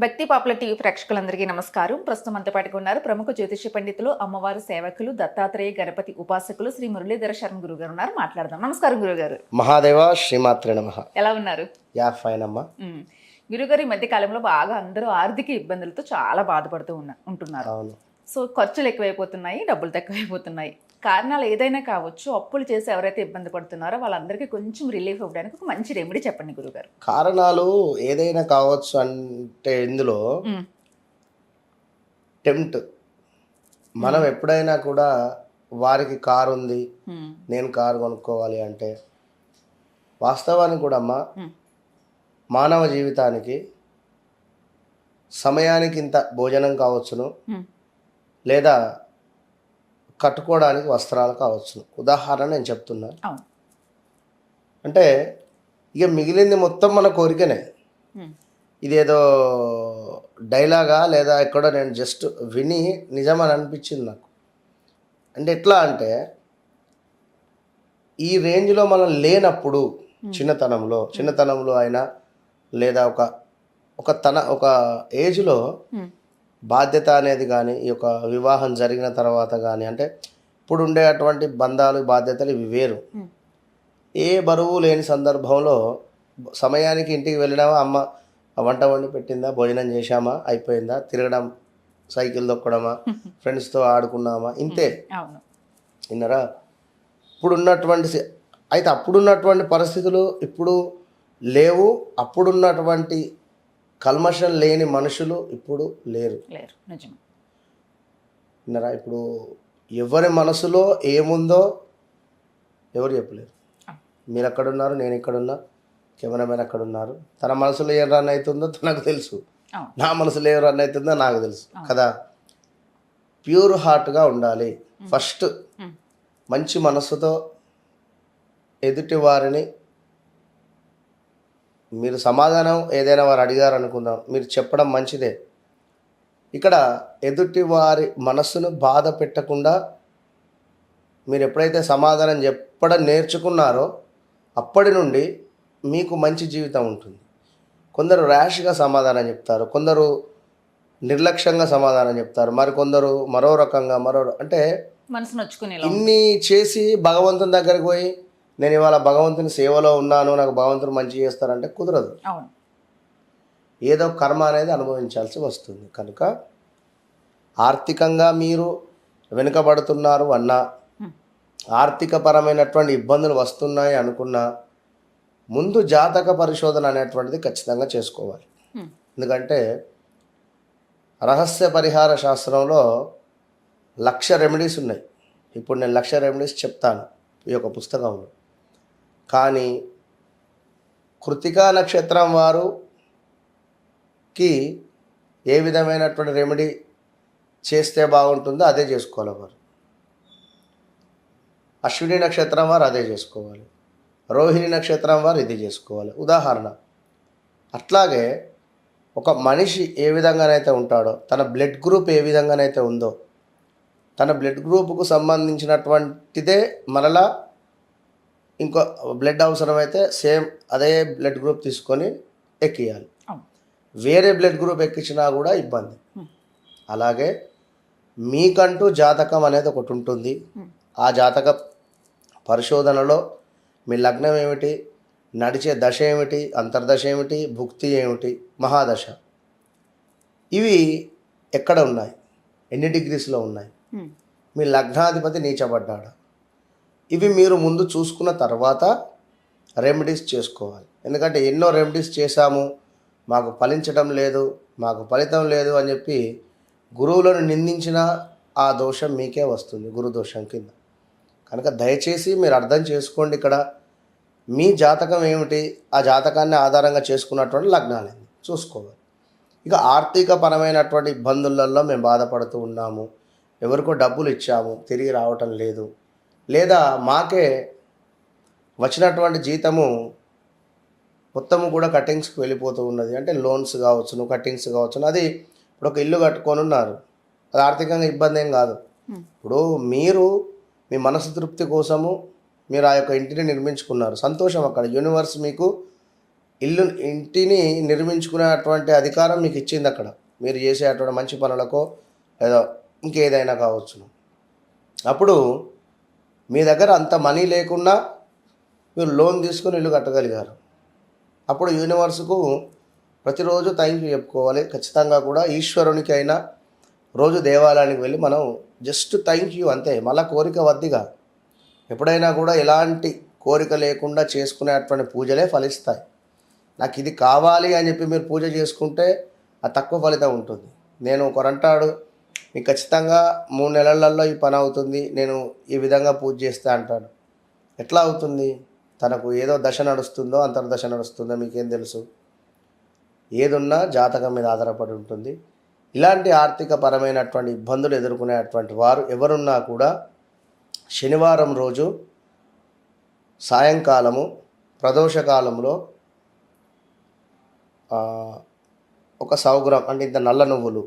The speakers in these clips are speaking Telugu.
భక్తి పాపులర్ టీవీ ప్రేక్షకులందరికీ నమస్కారం. ప్రస్తుతం అంత ఉన్నారు ప్రముఖ జ్యోతిష పండితులు అమ్మవారి సేవకులు దత్తాత్రేయ గణపతి ఉపాసకులు శ్రీ మురళీధర శర్మ గురువు గారు ఉన్నారు. మాట్లాడదాం. నమస్కారం గురుగారు మహాదేవ శ్రీమాత్రే నమ. ఎలా ఉన్నారు? యా ఫైన్ అమ్మా. ఉమ్. గురుగారు ఈ మధ్య కాలంలో బాగా అందరూ ఆర్థిక ఇబ్బందులతో చాలా బాధపడుతూ ఉన్న ఉంటున్నారు. సో ఖర్చులు ఎక్కువైపోతున్నాయి డబ్బులు తక్కువైపోతున్నాయి కారణాలు ఏదైనా కావచ్చు అప్పులు చేసి ఎవరైతే ఇబ్బంది పడుతున్నారో వాళ్ళందరికీ కొంచెం రిలీఫ్ ఇవ్వడానికి ఒక మంచి రెమెడీ చెప్పండి గురుగారు కారణాలు ఏదైనా కావచ్చు అంటే ఇందులో. టెంప్ట్ మనం ఎప్పుడైనా కూడా వారికి కారు ఉంది. నేను కారు కొనుక్కోవాలి అంటే వాస్తవానికి కూడా అమ్మా. మానవ జీవితానికి సమయానికి ఇంత భోజనం కావచ్చును. లేదా కట్టుకోవడానికి వస్త్రాలు కావచ్చును ఉదాహరణ నేను చెప్తున్నా. అవును. అంటే ఇక మిగిలింది మొత్తం మన కోరికనే. ఇదేదో డైలాగా లేదా ఎక్కడో నేను జస్ట్ విని నిజమని అనిపించింది నాకు. అంటే ఎట్లా అంటే ఈ రేంజ్లో మనం లేనప్పుడు చిన్నతనంలో చిన్నతనంలో అయినా లేదా ఒక ఒక తన ఒక ఏజ్లో. బాధ్యత అనేది కానీ ఈ యొక్క వివాహం జరిగిన తర్వాత కానీ అంటే ఇప్పుడు ఉండేటువంటి బంధాలు బాధ్యతలు ఇవి వేరు. ఏ బరువు లేని సందర్భంలో సమయానికి ఇంటికి వెళ్ళినామా అమ్మ వంట వండి పెట్టిందా? భోజనం చేశామా? అయిపోయిందా? తిరగడం సైకిల్ తొక్కడమా? ఫ్రెండ్స్తో ఆడుకున్నామా? ఇంతే. విన్నారా? ఇప్పుడు ఉన్నటువంటి సి- అయితే అప్పుడున్నటువంటి పరిస్థితులు ఇప్పుడు లేవు. అప్పుడున్నటువంటి కల్మషం లేని మనుషులు ఇప్పుడు లేరు. లేరు. నిజం విన్నారా? ఇప్పుడు ఎవరి మనసులో ఏముందో ఎవరు చెప్పలేరు. మీరు అక్కడ ఉన్నారు నేను ఇక్కడ ఉన్నా కెమెరామెన్ అక్కడ ఉన్నారు తన మనసులో ఏం రన్ అవుతుందో తనకు తెలుసు. నా మనసులో ఏం రన్ అవుతుందో నాకు తెలుసు. కదా? ప్యూర్ హార్ట్గా ఉండాలి. ఫస్ట్. మంచి మనస్సుతో ఎదుటి వారిని మీరు సమాధానం ఏదైనా వారు అడిగారు అనుకుందాం మీరు చెప్పడం మంచిదే. ఇక్కడ ఎదుటి వారి మనస్సును బాధ పెట్టకుండా మీరు ఎప్పుడైతే సమాధానం చెప్పడం నేర్చుకున్నారో అప్పటి నుండి మీకు మంచి జీవితం ఉంటుంది. కొందరు ర్యాష్గా సమాధానం చెప్తారు కొందరు నిర్లక్ష్యంగా సమాధానం చెప్తారు మరి కొందరు మరో రకంగా మరో అంటే మనసు నొచ్చుకునేలా ఇన్ని చేసి భగవంతుని దగ్గరికి పోయి నేను ఇవాళ భగవంతుని సేవలో ఉన్నాను నాకు భగవంతుడు మంచి చేస్తారంటే కుదరదు. ఏదో కర్మ అనేది అనుభవించాల్సి వస్తుంది. కనుక ఆర్థికంగా మీరు వెనుకబడుతున్నారు అన్నా. ఆర్థికపరమైనటువంటి ఇబ్బందులు వస్తున్నాయి అనుకున్నా ముందు జాతక పరిశోధన అనేటువంటిది ఖచ్చితంగా చేసుకోవాలి. ఎందుకంటే రహస్య పరిహార శాస్త్రంలో లక్ష రెమెడీస్ ఉన్నాయి. ఇప్పుడు నేను లక్ష రెమెడీస్ చెప్తాను ఈ యొక్క పుస్తకంలో. కానీ కృతికా నక్షత్రం వారుకి ఏ విధమైనటువంటి రెమెడీ చేస్తే బాగుంటుందో అదే చేసుకోవాలి వారు. అశ్విని నక్షత్రం వారు అదే చేసుకోవాలి. రోహిణి నక్షత్రం వారు ఇది చేసుకోవాలి. ఉదాహరణ అట్లాగే ఒక మనిషి ఏ విధంగానైతే ఉంటాడో తన బ్లడ్ గ్రూప్ ఏ విధంగానైతే ఉందో తన బ్లడ్ గ్రూప్కు సంబంధించినటువంటిదే మరలా ఇంకో బ్లడ్ అవసరమైతే సేమ్ అదే బ్లడ్ గ్రూప్ తీసుకొని ఎక్కియాలి. వేరే బ్లడ్ గ్రూప్ ఎక్కించినా కూడా ఇబ్బంది. అలాగే మీకంటూ జాతకం అనేది ఒకటి ఉంటుంది. ఆ జాతక పరిశోధనలో మీ లగ్నం ఏమిటి నడిచే దశ ఏమిటి అంతర్దశ ఏమిటి భుక్తి ఏమిటి మహాదశ. ఇవి ఎక్కడ ఉన్నాయి? ఎన్ని డిగ్రీస్లో ఉన్నాయి. మీ లగ్నాధిపతి నీచబడ్డాడు? ఇవి మీరు ముందు చూసుకున్న తర్వాత రెమెడీస్ చేసుకోవాలి. ఎందుకంటే ఎన్నో రెమెడీస్ చేశాము. మాకు ఫలించడం లేదు మాకు ఫలితం లేదు అని చెప్పి గురువులను నిందించిన ఆ దోషం మీకే వస్తుంది గురు దోషం కింద. కనుక దయచేసి మీరు అర్థం చేసుకోండి ఇక్కడ. మీ జాతకం ఏమిటి? ఆ జాతకాన్ని ఆధారంగా చేసుకున్నటువంటి లగ్నాలు చూసుకోవాలి. ఇక ఆర్థిక పరమైనటువంటి ఇబ్బందులలో మేము బాధపడుతూ ఉన్నాము. ఎవరికో డబ్బులు ఇచ్చాము తిరిగి రావటం లేదు. లేదా మాకే వచ్చినటువంటి జీతము మొత్తము కూడా కటింగ్స్కి వెళ్ళిపోతూ ఉన్నది. అంటే లోన్స్ కావచ్చును కటింగ్స్ కావచ్చును అది ఇప్పుడు ఒక ఇల్లు కట్టుకొని ఉన్నారు. అది ఆర్థికంగా ఇబ్బంది ఏం కాదు. ఇప్పుడు మీరు మీ మనసు తృప్తి కోసము మీరు ఆ యొక్క ఇంటిని నిర్మించుకున్నారు. సంతోషం అక్కడ. యూనివర్స్ మీకు ఇల్లు ఇంటిని నిర్మించుకునేటువంటి అధికారం మీకు ఇచ్చింది అక్కడ. మీరు చేసేటువంటి మంచి పనులకో ఏదో ఇంకేదైనా కావచ్చును. అప్పుడు మీ దగ్గర అంత మనీ లేకుండా మీరు లోన్ తీసుకుని ఇల్లు కట్టగలిగారు. అప్పుడు యూనివర్స్కు ప్రతిరోజు థ్యాంక్ యూ చెప్పుకోవాలి. ఖచ్చితంగా కూడా ఈశ్వరునికి అయినా రోజు దేవాలయానికి వెళ్ళి మనం జస్ట్ థ్యాంక్ యూ అంతే. మళ్ళా కోరిక వద్దిగా ఎప్పుడైనా కూడా ఎలాంటి కోరిక లేకుండా చేసుకునేటువంటి పూజలే ఫలిస్తాయి. నాకు ఇది కావాలి అని చెప్పి మీరు పూజ చేసుకుంటే అది తక్కువ ఫలితం ఉంటుంది. నేను ఒకరంటాడు మీకు ఖచ్చితంగా మూడు నెలలలో ఈ పని అవుతుంది నేను ఈ విధంగా పూజ చేస్తా అంటాడు. ఎట్లా అవుతుంది? తనకు ఏదో దశ నడుస్తుందో అంతర్దశ నడుస్తుందో మీకేం తెలుసు? ఏదున్నా జాతకం మీద ఆధారపడి ఉంటుంది. ఇలాంటి ఆర్థిక పరమైనటువంటి ఇబ్బందులు ఎదుర్కొనేటువంటి వారు ఎవరున్నా కూడా శనివారం రోజు సాయంకాలము ప్రదోషకాలంలో ఒక సౌగ్రం అంటే ఇంత నల్ల నువ్వులు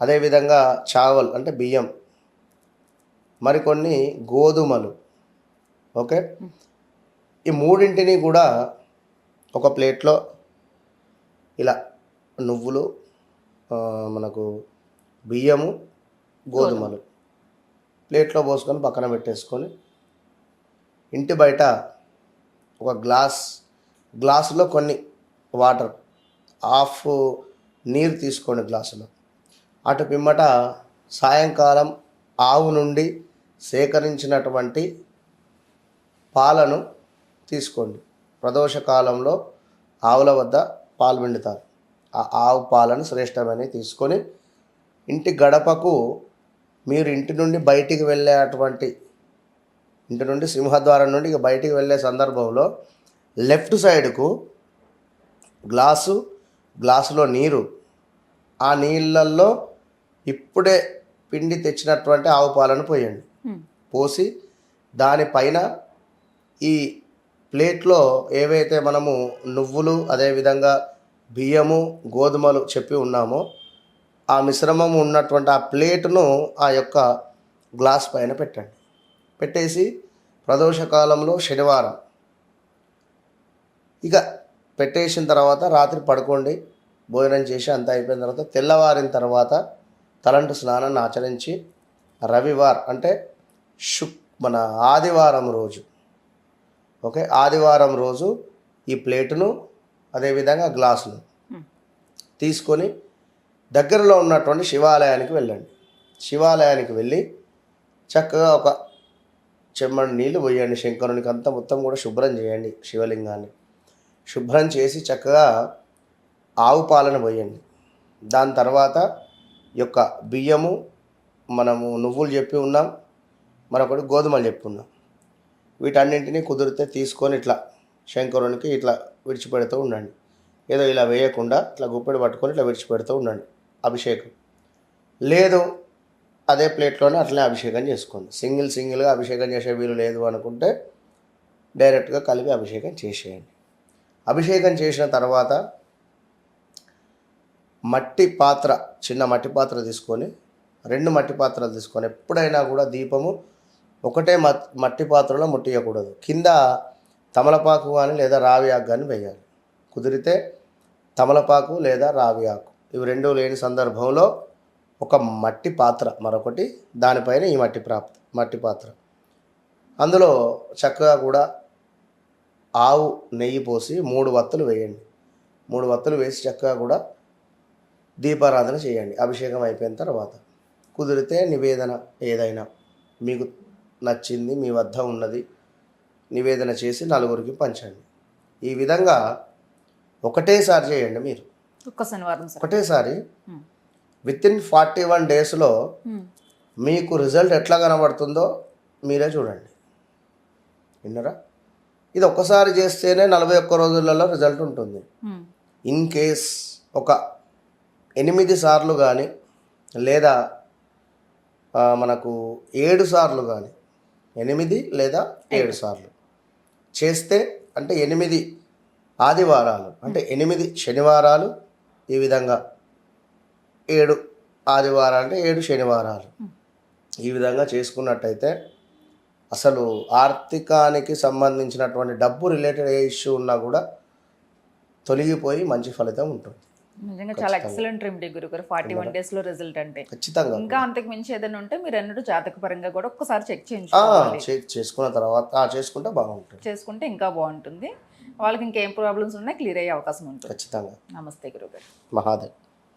అదేవిధంగా చావల్ అంటే బియ్యం. మరికొన్ని గోధుమలు. ఓకే? ఈ మూడింటిని కూడా ఒక ప్లేట్లో ఇలా నువ్వులు మనకు బియ్యము గోధుమలు ప్లేట్లో పోసుకొని పక్కన పెట్టేసుకొని ఇంటి బయట ఒక గ్లాస్ గ్లాసులో కొన్ని వాటర్ హాఫ్ నీరు తీసుకోండి గ్లాసులో. అటు పిమ్మట సాయంకాలం ఆవు నుండి సేకరించినటువంటి పాలను తీసుకోండి. ప్రదోష కాలంలో ఆవుల వద్ద పాలు పిండుతారు. ఆ ఆవు పాలను శ్రేష్టమని తీసుకొని ఇంటి గడపకు మీరు ఇంటి నుండి బయటికి వెళ్ళేటువంటి ఇంటి నుండి సింహద్వారం నుండి ఇక బయటికి వెళ్ళే సందర్భంలో లెఫ్ట్ సైడ్కు గ్లాసు గ్లాసులో నీరు. ఆ నీళ్ళల్లో ఇప్పుడే పిండి తెచ్చినటువంటి ఆవు పాలను పోయండి. పోసి దానిపైన ఈ ప్లేట్లో ఏవైతే మనము నువ్వులు అదేవిధంగా బియ్యము గోధుమలు చెప్పి ఉన్నామో ఆ మిశ్రమం ఉన్నటువంటి ఆ ప్లేటును ఆ యొక్క గ్లాస్ పైన పెట్టండి. పెట్టేసి ప్రదోష కాలంలో శనివారం. ఇక పెట్టేసిన తర్వాత రాత్రి పడుకోండి భోజనం చేసి అంతా అయిపోయిన తర్వాత తెల్లవారిన తర్వాత తలంటు స్నానాన్ని ఆచరించి రవివార్ అంటే శుక్ మన ఆదివారం రోజు. ఓకే? ఆదివారం రోజు ఈ ప్లేటును అదేవిధంగా గ్లాసును. తీసుకొని దగ్గరలో ఉన్నటువంటి శివాలయానికి వెళ్ళండి. శివాలయానికి వెళ్ళి చక్కగా ఒక చెమ్మడి నీళ్ళు పోయండి. శంకరునికి అంతా మొత్తం కూడా శుభ్రం చేయండి శివలింగాన్ని. శుభ్రం చేసి చక్కగా ఆవు పాలను పోయండి. దాని తర్వాత యొక్క బియ్యము మనము నువ్వులు చెప్పి ఉన్నాం మరొకటి గోధుమలు చెప్పి ఉన్నాం. వీటన్నింటినీ కుదిరితే తీసుకొని ఇట్లా శంకరునికి ఇట్లా విడిచిపెడుతూ ఉండండి. ఏదో ఇలా వేయకుండా ఇట్లా గుప్పెడు పట్టుకొని ఇట్లా విడిచిపెడుతూ ఉండండి అభిషేకం. లేదు అదే ప్లేట్లోనే అట్లనే అభిషేకం చేసుకోండి. సింగిల్ సింగిల్గా అభిషేకం చేసే వీలు లేదు అనుకుంటే డైరెక్ట్గా కలిపి అభిషేకం చేసేయండి. అభిషేకం చేసిన తర్వాత మట్టి పాత్ర చిన్న మట్టి పాత్ర తీసుకొని రెండు మట్టి పాత్రలు తీసుకొని ఎప్పుడైనా కూడా దీపము ఒకటే మట్టి పాత్రలో ముట్టియకూడదు. కింద తమలపాకు కానీ లేదా రావి ఆకు కానీ వేయాలి. కుదిరితే తమలపాకు లేదా రావి ఆకు. ఇవి రెండు లేని సందర్భంలో ఒక మట్టి పాత్ర మరొకటి దానిపైన ఈ మట్టి ప్రాప్ మట్టి పాత్ర. అందులో చక్కగా కూడా ఆవు నెయ్యి పోసి మూడు వత్తులు వేయండి. మూడు వత్తులు వేసి చక్కగా కూడా దీపారాధన చేయండి. అభిషేకం అయిపోయిన తర్వాత కుదిరితే నివేదన ఏదైనా మీకు నచ్చింది మీ వద్ద ఉన్నది నివేదన చేసి నలుగురికి పంచండి. ఈ విధంగా ఒకటేసారి చేయండి మీరు. ఒక్క శనివారం సార్. ఒకటేసారి హ్మ్. విత్ ఇన్ ఫార్టీ వన్ డేస్లో. మీకు రిజల్ట్ ఎట్లా కనబడుతుందో మీరే చూడండి. విన్నరా? ఇది ఒక్కసారి చేస్తేనే నలభై ఒక్క రోజులలో రిజల్ట్ ఉంటుంది. ఇన్ కేస్ ఒక ఎనిమిది సార్లు కానీ లేదా మనకు ఏడు సార్లు కానీ ఎనిమిది లేదా ఏడు సార్లు చేస్తే అంటే ఎనిమిది ఆదివారాలు అంటే ఎనిమిది శనివారాలు ఈ విధంగా ఏడు ఆదివారాలు అంటే ఏడు శనివారాలు. ఈ విధంగా చేసుకున్నట్టయితే అసలు ఆర్థికానికి సంబంధించినటువంటి డబ్బు రిలేటెడ్ ఏ ఇష్యూ ఉన్నా కూడా తొలగిపోయి మంచి ఫలితం ఉంటుంది. నిజంగా చాలా ఎక్సలెంట్ రెమెడీ గురుగారు ఫార్టీ వన్ డేస్లో రిజల్ట్ అంటే. ఖచ్చితంగా ఇంకా అంతకు మించి ఏదైనా ఉంటే మీరు అన్నట్టు జాతక పరంగా కూడా ఒక్కసారి చెక్ చేయించుకోవాలి. చేసుకున్న తర్వాత చేసుకుంటే బాగుంటుంది. చేసుకుంటే ఇంకా బాగుంటుంది. వాళ్ళకి ఇంకేం ప్రాబ్లమ్స్ ఉన్నా క్లియర్ అయ్యే అవకాశం ఉంటుంది. ఖచ్చితంగా. నమస్తే గురుగారు మహాదేవ్.